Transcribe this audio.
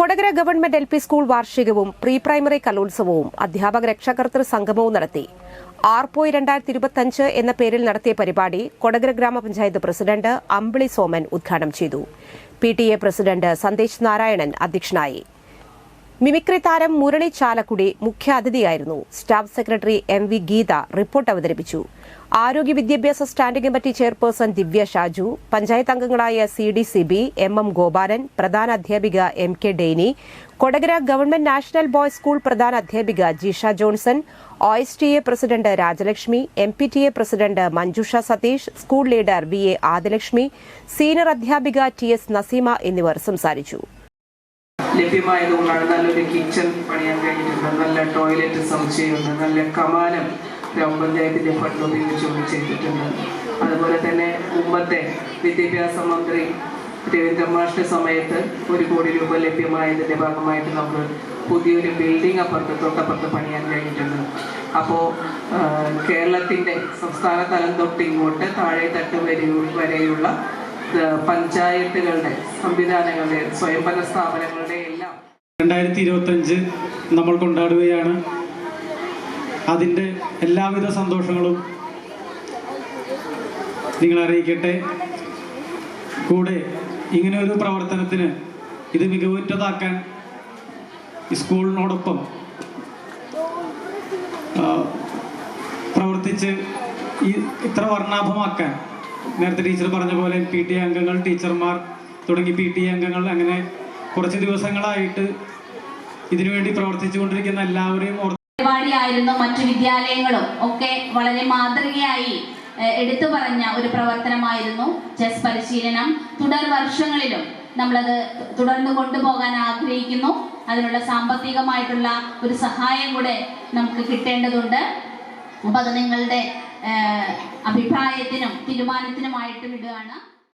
Kodakara government L P school വാർഷികവും pre primary കലോത്സവവും അധ്യാപക രക്ഷാകർത്തൃ സംഗമവും നടത്തി. ആർപോയ് രണ്ടായിരത്തി ഇരുപത്തിയഞ്ച് എന്ന പേരിൽ നടത്തിയ പരിപാടി കൊടകര ഗ്രാമപഞ്ചായത്ത് പ്രസിഡന്റ് അമ്പിളി സോമൻ ഉദ്ഘാടനം ചെയ്തു. P T A president Sandesh Narayanan അധ്യക്ഷനായി. മിമിക്രി താരം Murali Chalakudy മുഖ്യാതിഥിയായിരുന്നു staff secretary M V Geetha report അവതരിപ്പിച്ചു. ആരോഗ്യ വിദ്യാഭ്യാസ standing committee chairperson Divya Shaju panchayat അംഗങ്ങളായ C D C B M M Gopalan പ്രധാന അധ്യാപിക M K Dainy Kodakara government national boys school പ്രധാന അധ്യാപിക Jisha Johnson O S T A president Rajalakshmi M P T A president Manjusha Satheesh school leader V A Adilakshmi senior അധ്യാപിക T S Naseema എന്നിവർ സംസാരിച്ചു. ലഭ്യമായതുകൊണ്ടാണ് നല്ലൊരു kitchen പണിയാൻ കഴിഞ്ഞിട്ടുണ്ട്. നല്ല toilet സമുച്ചയമുണ്ട്. നല്ല കമാനം ഗ്രാമപഞ്ചായത്തിന്റെ ഫണ്ട് ഉപയോഗിച്ചുകൊണ്ട് ചെയ്തിട്ടുണ്ട്. അതുപോലെ തന്നെ മുമ്പത്തെ വിദ്യാഭ്യാസ മന്ത്രി രവീന്ദ്ര മാഷിന്റെ സമയത്ത് ഒരു കോടി രൂപ ലഭ്യമായതിന്റെ ഭാഗമായിട്ട് നമുക്ക് പുതിയൊരു ബിൽഡിംഗ് അപ്പുറത്ത് തൊട്ടപ്പുറത്ത് പണിയാൻ കഴിഞ്ഞിട്ടുണ്ട്. അപ്പോൾ കേരളത്തിന്റെ സംസ്ഥാന തലം തൊട്ട് ഇങ്ങോട്ട് താഴെ തട്ട് വരെ വരെയുള്ള പഞ്ചായത്തുകളുടെ സംവിധാനങ്ങളുടെ സ്വയംഭരണ സ്ഥാപനങ്ങളുടെ എല്ലാം. രണ്ടായിരത്തി ഇരുപത്തഞ്ച് നമ്മൾ കൊണ്ടാടുകയാണ്. അതിന്റെ എല്ലാവിധ സന്തോഷങ്ങളും നിങ്ങൾ അറിയിക്കട്ടെ. കൂടെ ഇങ്ങനെ ഒരു പ്രവർത്തനത്തിന് ഇത് മികവുറ്റതാക്കാൻ സ്കൂളിനോടൊപ്പം പ്രവർത്തിച്ച് ഈ ഇത്ര വർണാഭമാക്കാൻ നേരത്തെ ടീച്ചർ പറഞ്ഞ പോലെ പി ടി അംഗങ്ങൾ ടീച്ചർമാർ തുടങ്ങി പി ടി അംഗങ്ങൾ അങ്ങനെ കുറച്ച് ദിവസങ്ങളായിട്ട് ഇതിനുവേണ്ടി പ്രവർത്തിച്ചുകൊണ്ടിരിക്കുന്ന എല്ലാവരെയും ഓർത്ത് മറ്റു വിദ്യാലയങ്ങളും. ഒക്കെ വളരെ മാതൃകയായി എടുത്തു പറഞ്ഞ ഒരു പ്രവർത്തനമായിരുന്നു ചെസ് പരിശീലനം. തുടർ വർഷങ്ങളിലും നമ്മളത് തുടർന്ന് കൊണ്ടുപോകാൻ ആഗ്രഹിക്കുന്നു. അതിനുള്ള സാമ്പത്തികമായിട്ടുള്ള ഒരു സഹായം കൂടെ നമുക്ക് കിട്ടേണ്ടതുണ്ട്. അപ്പൊ അത് നിങ്ങളുടെ അഭിപ്രായത്തിനും തീരുമാനത്തിനുമായിട്ട് വിടുകയാണ്